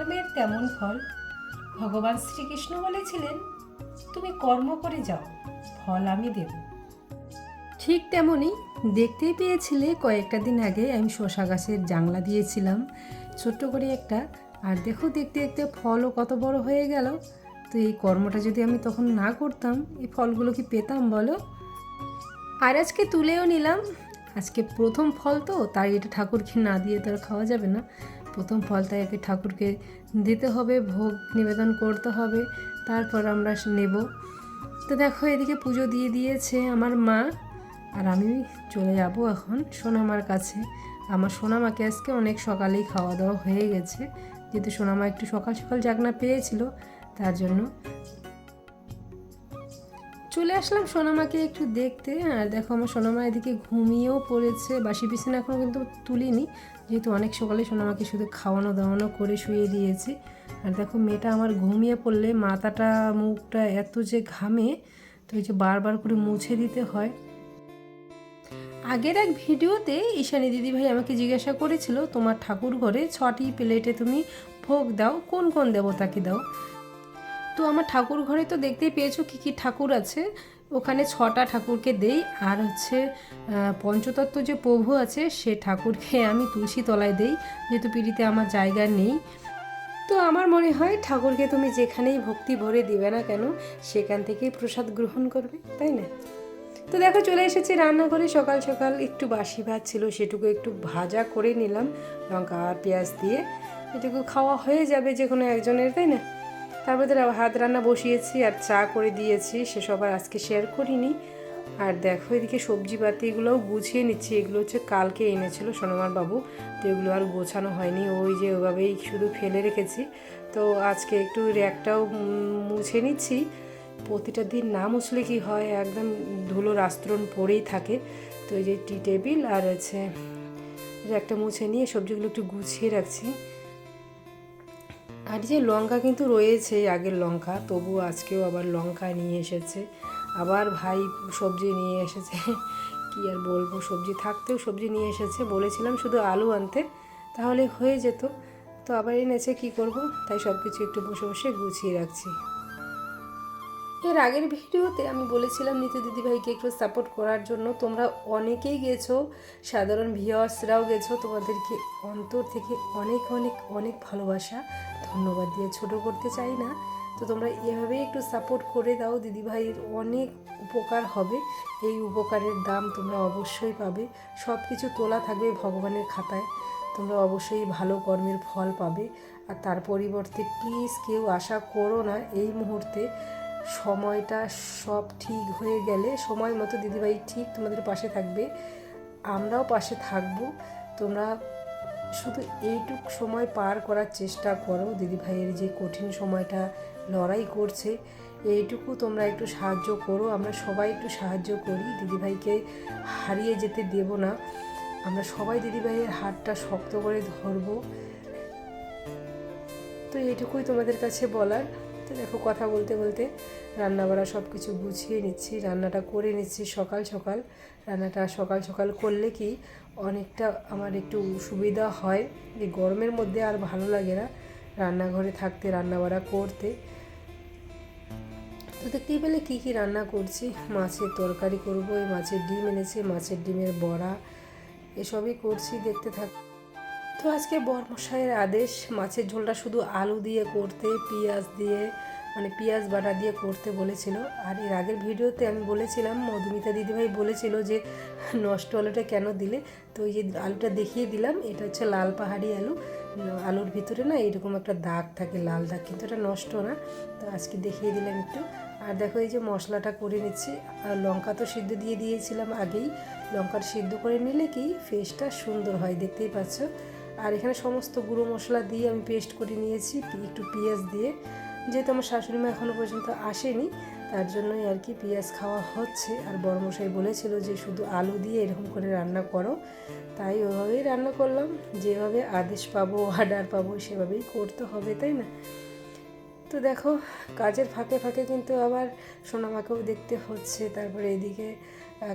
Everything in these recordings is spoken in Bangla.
কর্মের তেমন ফল। ভগবান শ্রীকৃষ্ণ বলেছিলেন, তুমি কর্ম করে যাও, ফল আমি দেব। ঠিক তেমনই দেখতেই পেয়েছিলে, কয়েকটা দিন আগে আমি শশা গাছের জাংলা দিয়েছিলাম। ছোট্ট করে একটা, আর দেখো দেখতে দেখতে ফলও কত বড় হয়ে গেল। তো এই কর্মটা যদি আমি তখন না করতাম, এই ফলগুলো কি পেতাম বলো? আর আজকে তুলেও নিলাম। আজকে প্রথম ফল তো, তাই এটা ঠাকুরকে না দিয়ে তো আর খাওয়া যাবে না। প্রথম ফল তাই একে ঠাকুরকে দিতে হবে, ভোগ নিবেদন করতে হবে, তারপর আমরা নেব। তো দেখো, এদিকে পুজো দিয়ে দিয়েছে আমার মা, আর আমি চলে যাব এখন সোনামার কাছে। আমার সোনামাকে আজকে অনেক সকালেই খাওয়া দাওয়া হয়ে গেছে, যেহেতু সোনামা একটু সকাল সকাল জাগনা পেয়েছিল, তার জন্য। চলে আসলাম সোনামাকে একটু দেখতে, আর দেখো আমার সোনামা এদিকে ঘুমিয়েও পড়েছে, বাসি বিছানা এখনও কিন্তু তুলিনি যেহেতু অনেক সকালে সোনামাকে শুধু খাওয়ানো দাওয়ানো করে শুয়ে দিয়েছি। আর দেখো মেয়েটা আমার ঘুমিয়ে পড়লে মাথাটা, মুখটা এত যে ঘামে, তো এই যে বারবার করে মুছে দিতে হয়। আগের এক ভিডিওতে ঈশানী দিদিভাই আমাকে জিজ্ঞাসা করেছিল, তোমার ঠাকুর ঘরে ছটি প্লেটে তুমি ভোগ দাও, কোন কোন দেবতাকে দাও? তো আমার ঠাকুর ঘরে তো দেখতেই পেয়েছ কী কী ঠাকুর আছে। ওখানে ছটা ঠাকুরকে দেই, আর হচ্ছে পঞ্চতত্ত্ব যে প্রভু আছে, সে ঠাকুরকে আমি তুলসী তলায় দেই, যেহেতু পিড়িতে আমার জায়গা নেই। তো আমার মনে হয় ঠাকুরকে তুমি যেখানেই ভক্তি ভরে দিবে না কেন, সেখান থেকেই প্রসাদ গ্রহণ করবে, তাই না? তো দেখো, চলে এসেছি রান্নাঘরে। সকাল সকাল একটু বাসি ভাত ছিল, সেটুকু একটু ভাজা করে নিলাম, লঙ্কা আর পেঁয়াজ দিয়ে। এটুকু খাওয়া হয়ে যাবে যে কোনো একজনের, তাই না? তারপরে হাত রান্না বসিয়েছি আর চা করে দিয়েছি, সেসব আর আজকে শেয়ার করিনি। আর দেখো এদিকে সবজি পাতিগুলোও গুছিয়ে নিচ্ছি, এগুলো হচ্ছে কালকে এনেছিল সোনমার বাবু তো এগুলো আর গোছানো হয়নি, ওই যে ওভাবেই শুধু ফেলে রেখেছি। তো আজকে একটু র্যাকটাও মুছে নিচ্ছি, প্রতিটা দিন না মুছলে কি হয়, একদম ধুলোর আস্তরণ পড়েই থাকে। তো এই যে টি টেবিল আর হচ্ছে র্যাকটা মুছে নিয়ে সবজিগুলো একটু গুছিয়ে রাখছি। আর যে লঙ্কা কিন্তু রয়েছে আগের লঙ্কা তবু আজকেও আবার লঙ্কা নিয়ে এসেছে। আবার ভাই সবজি নিয়ে এসেছে। কি আর বলব, সবজি থাকতেও সবজি নিয়ে এসেছে। বলেছিলাম শুধু আলু আনতে, তাহলে হয়ে যেত। তো আবার এনেছে, কি করব? তাই সব কিছু একটু বসে বসে গুছিয়ে রাখছি। এর আগের ভিডিওতে আমি বলেছিলাম, নিতু দিদিভাইকে একটু সাপোর্ট করার জন্য তোমরা অনেকেই গেছো, সাধারণ ভিওয়ার্সরাও গেছো। তোমাদেরকে অন্তর থেকে অনেক অনেক অনেক ভালোবাসা। ধন্যবাদ দিয়ে ছোট করতে চাই না। তো তোমরা এভাবেই একটু সাপোর্ট করে দাও, দিদিভাইয়ের অনেক উপকার হবে। এই উপকারের দাম তোমরা অবশ্যই পাবে। সব কিছু তোলা থাকবে ভগবানের খাতায়। তোমরা অবশ্যই ভালো কর্মের ফল পাবে। আর তার পরিবর্তে প্লিজ কেউ আশা করো না এই মুহূর্তে সময়টা সব ঠিক হয়ে গেলে সময় মতো দিদিভাই ঠিক তোমাদের পাশে থাকবে। আমরাও পাশে থাকব। তোমরা শুধু এইটুক সময় পার করার চেষ্টা করো। দিদিভাইয়ের যে কঠিন সময়টা লড়াই করছে, এইটুকু তোমরা একটু সাহায্য করো। আমরা সবাই একটু সাহায্য করি। দিদিভাইকে হারিয়ে যেতে দেব না। আমরা সবাই দিদিভাইয়ের হাতটা শক্ত করে ধরবো। তো এইটুকুই তোমাদের কাছে বলার। তো দেখো, কথা বলতে বলতে রান্নাবাড়া সব কিছু গুছিয়ে নিচ্ছি, রান্নাটা করে নিচ্ছি সকাল সকাল। রান্নাটা সকাল সকাল করলে কি অনেকটা আমার একটু সুবিধা হয়। যে গরমের মধ্যে আর ভালো লাগে না রান্নাঘরে থাকতে, রান্নাবাড়া করতে। তো দেখতেই পেলে কী কী রান্না করছি। মাছের তরকারি করব, এই মাছের ডিম এনেছে, মাছের ডিমের বড়া, এসবই করছি দেখতে থাক তো আজকে বর্মশাইয়ের আদেশ, মাছের ঝোলটা শুধু আলু দিয়ে করতে, পেঁয়াজ দিয়ে মানে পেঁয়াজ বাটা দিয়ে করতে বলেছিল। আর এর আগের ভিডিওতে আমি বলেছিলাম, মধুমিতা দিদিভাই বলেছিল যে নষ্ট আলুটা কেন দিলে? তো ওই যে আলুটা দেখিয়ে দিলাম, এটা হচ্ছে লাল পাহাড়ি আলু। আলুর ভিতরে না এরকম একটা দাগ থাকে, লাল দাগ, কিন্তু এটা নষ্ট না। তো আজকে দেখিয়ে দিলাম একটু। আর দেখো এই যে মশলাটা করে নিচ্ছি। আর লঙ্কা তো সিদ্ধ দিয়ে দিয়েছিলাম আগেই। লঙ্কার সিদ্ধ করে নিলে কি ফেসটা সুন্দর হয়, দেখতেই পাচ্ছ? আর এখানে সমস্ত গুঁড়ো মশলা দিয়ে আমি পেস্ট করে নিয়েছি একটু পেঁয়াজ দিয়ে। যেহেতু আমার শাশুড়ি মা এখনও পর্যন্ত আসেনি, তার জন্যই আর কি পেঁয়াজ খাওয়া হচ্ছে। আর বড়মশাই বলেছিল যে শুধু আলু দিয়ে এরকম করে রান্না করো। তাই ওভাবেই রান্না করলাম। যেভাবে আদেশ পাবো, অর্ডার পাবো, সেভাবেই করতে হবে, তাই না? তো দেখো, কাজের ফাঁকে ফাঁকে কিন্তু আবার সোনামাকেও দেখতে হচ্ছে। তারপরে এদিকে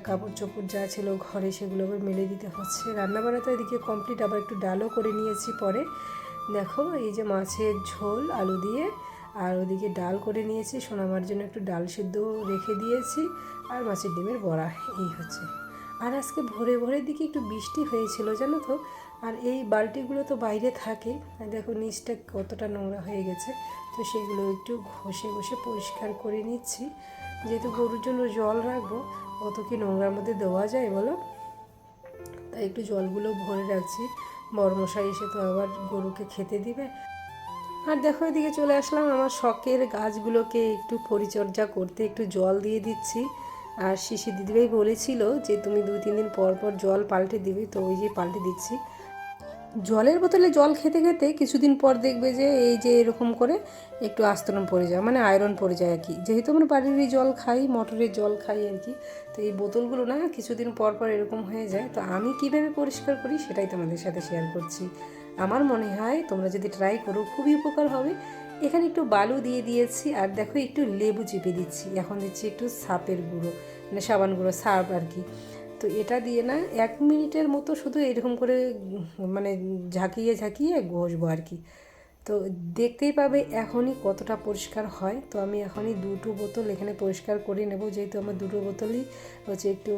কাপড় চোপড় যা ছিল ঘরে সেগুলো আবার মেলে দিতে হচ্ছে। রান্নাবান্না তো এদিকে কমপ্লিট আবার একটু ডালও করে নিয়েছি পরে। দেখো, এই যে মাছের ঝোল, আলু দিয়ে, আর ওদিকে ডাল করে নিয়েছি। সোনামার জন্য একটু ডাল সিদ্ধ রেখে দিয়েছি। আর মাছের ডিমের বড়া, এই হচ্ছে। আর আজকে ভোরে ভোরের দিকে একটু বৃষ্টি হয়েছিল, জানো তো? আর এই বালতিগুলো তো বাইরে থাকে। দেখো নিচটা কতটা নোংরা হয়ে গেছে। তো সেগুলো একটু ঘষে ঘষে পরিষ্কার করে নিচ্ছি। যেহেতু গরুর জন্য জল রাখব, অত কি নোংরার মধ্যে দেওয়া যায় বলো? তাই একটু জলগুলো ভরে রাখছি। বড় মশাই এসে তো আবার গরুকে খেতে দিবে। আর দেখো এদিকে চলে আসলাম, আমার শখের গাছগুলোকে একটু পরিচর্যা করতে একটু জল দিয়ে দিচ্ছি। আর শিশি দিদিভাই বলেছিল যে, তুমি দুই তিন দিন পর পর জল পাল্টে দিবে। তো ওই যে পাল্টে দিচ্ছি। জলের বোতলে জল খেতে খেতে কিছুদিন পর দেখবে যে, এই যে এরকম করে একটু আস্তরণ পড়ে যায় মানে আয়রন পড়ে যায় আর কি। যেহেতু আমরা বাড়িরই জল খাই, মটরের জল খাই আর কি, তো এই বোতলগুলো না কিছুদিন পর পর এরকম হয়ে যায়। তো আমি কীভাবে পরিষ্কার করি সেটাই তোমাদের সাথে শেয়ার করছি। আমার মনে হয় তোমরা যদি ট্রাই করো, খুবই উপকার হবে। এখানে একটু বালু দিয়ে দিয়েছি আর দেখো একটু লেবু চিপে দিচ্ছি। এখন দিচ্ছি একটু সাপের গুঁড়ো মানে সাবান গুঁড়ো, সার্ফ আর কি। তো এটা দিয়ে না এক মিনিটের মতো শুধু এরকম করে মানে ঝাঁকিয়ে ঝাঁকিয়ে ঘষবো আর কি। তো দেখতেই পাবে এখনই কতটা পরিষ্কার হয়। তো আমি এখনই দুটো বোতল এখানে পরিষ্কার করে নেব, যেহেতু আমার দুটো বোতলই হচ্ছে একটু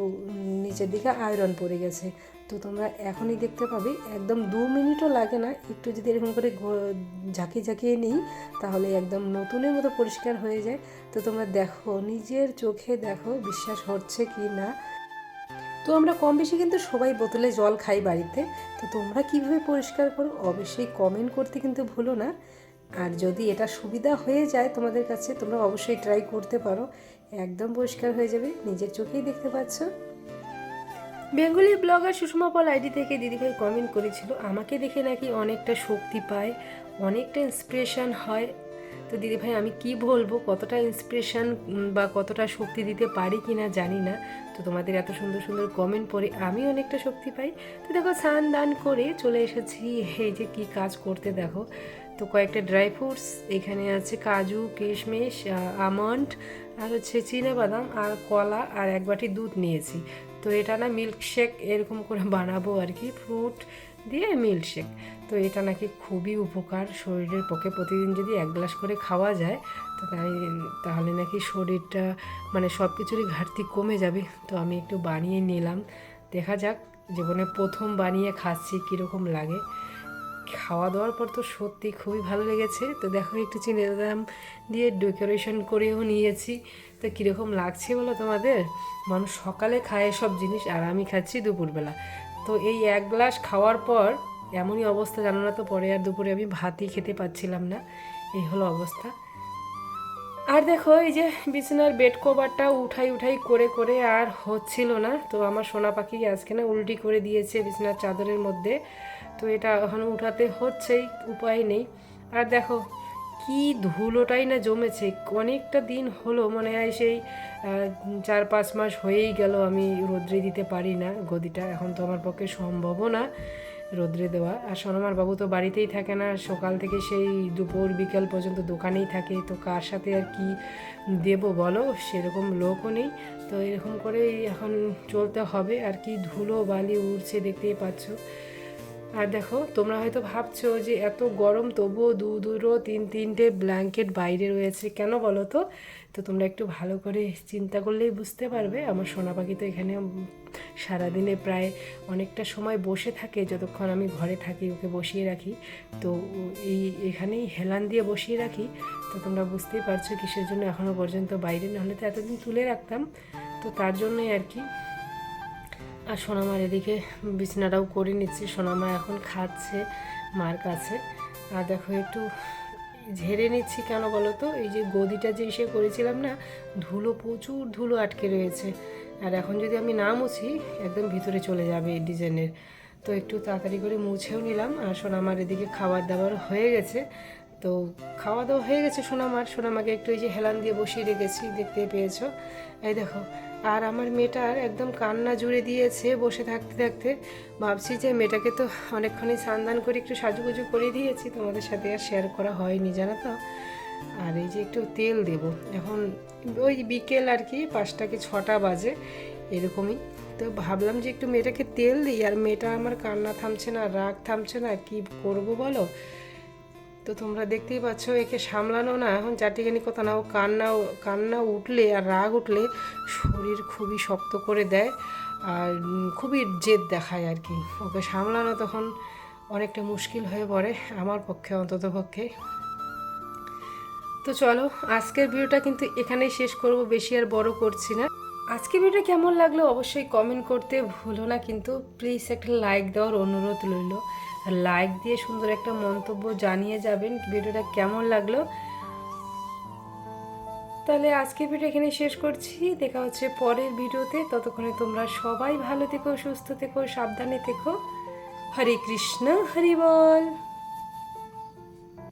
নিচের দিকে আয়রন পড়ে গেছে। তো তোমরা এখনই দেখতে পাবে, একদম দু মিনিটও লাগে না, একটু যদি এরকম করে ঝাঁকিয়ে ঝাঁকিয়ে নিই, তাহলে একদম নতুনের মতো পরিষ্কার হয়ে যায়। তো তোমরা দেখো, নিজের চোখে দেখো, বিশ্বাস হচ্ছে কি না। তো আমরা কম বেশি কিন্তু সবাই বোতলে জল খাই বাড়িতে, তো তোমরা কীভাবে পরিষ্কার করো অবশ্যই কমেন্ট করতে কিন্তু ভুলো না। আর যদি এটা সুবিধা হয়ে যায় তোমাদের কাছে, তোমরা অবশ্যই ট্রাই করতে পারো, একদম পরিষ্কার হয়ে যাবে, নিজের চোখেই দেখতে পাচ্ছ। Bengali blogger Sushma Paul ID থেকে দিদিভাই কমেন্ট করেছিল, আমাকে দেখে নাকি অনেকটা শক্তি পায়, অনেকটা ইন্সপিরেশান হয়। তো দিদিভাই, আমি কি বলব? কতটা ইন্সপিরেশান বা কতটা শক্তি দিতে পারি কি না জানি না। তো তোমাদের এত সুন্দর সুন্দর কমেন্ট পড়ে আমি অনেকটা শক্তি পাই। তো দেখো, স্নান দান করে চলে এসেছি। এই যে কি কাজ করতে দেখো। তো কয়েকটা ড্রাই ফ্রুটস এখানে আছে কাজু, কিশমিশ আমন্ড, আর হচ্ছে বাদাম আর কলা, আর এক বাটি দুধ নিয়েছি। তো এটা না মিল্কশেক এরকম করে বানাবো আর কি ফ্রুট দিয়ে মিল্কশেক তো এটা নাকি খুবই উপকার শরীরের পক্ষে। প্রতিদিন যদি এক গ্লাস করে খাওয়া যায়, তো তাই তাহলে নাকি শরীরটা মানে সব কিছুরই ঘাটতি কমে যাবে। তো আমি একটু বানিয়ে নিলাম। দেখা যাক জীবনে প্রথম বানিয়ে খাচ্ছি কীরকম লাগে। খাওয়া দাওয়ার পর তো সত্যি খুবই ভালো লেগেছে। তো দেখো, একটু চিনি বাদাম দিয়ে ডেকোরেশন করেও নিয়েছি। তো কীরকম লাগছে বলো তোমাদের? মানুষ সকালে খায় সব জিনিস, আর আমি খাচ্ছি দুপুরবেলা। তো এই এক গ্লাস খাওয়ার পর এমনই অবস্থা, জানো না তো, পরে আর দুপুরে আমি ভাতই খেতে পাচ্ছিলাম না। এই হলো অবস্থা। আর দেখো, এই যে বিছানার বেড কভারটা উঠাই উঠাই করে করে আর হচ্ছিল না। তো আমার সোনা পাখি আজকে না উল্টি করে দিয়েছে বিছানার চাদরের মধ্যে। তো এটা এখন উঠাতে হচ্ছেই, উপায় নেই। আর দেখো, কি ধুলোটাই না জমেছে। অনেকটা দিন হলো, মনে হয় সেই চার পাঁচ মাস হয়েই গেল আমি রোদ্রে দিতে পারি না। গদিটা এখন তো আমার পক্ষে সম্ভবও না রোদ্রে দেওয়া। আর সোনামার বাবু তো বাড়িতেই থাকে না, সকাল থেকে সেই দুপুর, বিকেল পর্যন্ত দোকানেই থাকে। তো কার সাথে আর কি দেব বলো? সেরকম লোকও নেই। তো এরকম করেই এখন চলতে হবে। আর কি ধুলো বালি উড়ছে দেখতেই পাচ্ছ। আর দেখো, তোমরা হয়তো ভাবছ যে এত গরম, তবুও দু দুটো তিন, তিনটে ব্ল্যাঙ্কেট বাইরে রয়েছে। কেন বলো তো? তো তোমরা একটু ভালো করে চিন্তা করলেই বুঝতে পারবে। আমার সোনা পাখি তো এখানে সারাদিনে প্রায় অনেকটা সময় বসে থাকে, যতক্ষণ আমি ঘরে থাকি, ওকে বসিয়ে রাখি। তো এই এখানেই হেলান দিয়ে বসিয়ে রাখি। তো তোমরা বুঝতেই পারছ কিসের জন্য এখনও পর্যন্ত বাইরে, নাহলে তো এতদিন তুলে রাখতাম। তো তার জন্যই আর কি। আর সোনামার এদিকে বিছানাটাও করে নিচ্ছি। সোনামা এখন খাচ্ছে, মার কাছে। আর দেখো একটু ঝেড়ে নিচ্ছি কেন বলো তো? এই যে গদিটা যে এসে করেছিলাম না, ধুলো, প্রচুর ধুলো আটকে রয়েছে। আর এখন যদি আমি না মুছি, একদম ভিতরে চলে যাবে এই ডিজাইনের। তো একটু তাড়াতাড়ি করে মুছেও নিলাম। আর সোনামার এদিকে খাবার দাবার হয়ে গেছে। তো খাওয়া দাওয়া হয়ে গেছে সোনামার। সোনামাকে একটু এই যে হেলান দিয়ে বসিয়ে রেখেছি, দেখতে পেয়েছ? এই দেখো আর আমার মেয়েটার একদম কান্না জুড়ে দিয়েছে বসে থাকতে থাকতে। ভাবছি যে মেয়েটাকে তো অনেকক্ষণই স্নান করে একটু সাজুগুজু করে দিয়েছি। তোমাদের সাথে আর শেয়ার করা হয়নি, জানো তো? আর এই যে একটু তেল দেব। এখন ওই বিকেল আর কি, পাঁচটা কি ছটা বাজে, এরকমই। তো ভাবলাম যে একটু মেয়েটাকে তেল দিই। আর মেয়েটা আমার কান্না থামছে না, রাগ থামছে না, কি করব বলো? তো তোমরা দেখতেই পাচ্ছ, একে সামলানো না, এখন চারটিখানি কথা না ও, কান্না কান্না উঠলে আর রাগ উঠলে শরীর খুবই শক্ত করে দেয় আর খুবই জেদ দেখায় আর কি। ওকে সামলানো তখন অনেকটা মুশকিল হয়ে পড়ে আমার পক্ষে, অন্তত পক্ষে। তো চলো, আজকের ভিডিওটা কিন্তু এখানেই শেষ করব, বেশি আর বড় করছি না। আজকের ভিডিওটা কেমন লাগল অবশ্যই কমেন্ট করতে ভুলো না, কিন্তু প্লিজ একটা লাইক দেওয়ার অনুরোধ রইল। লাইক দিয়ে সুন্দর একটা মন্তব্য জানিয়ে যাবেন ভিডিওটা কেমন লাগল। তাহলে আজকে ভিডিও এখানে শেষ করছি। দেখা হচ্ছে পরের ভিডিওতে। ততক্ষণে তোমরা সবাই ভালো থেকো, সুস্থ থেকো, সাবধানে থেকো। হরে কৃষ্ণ, হরি বল।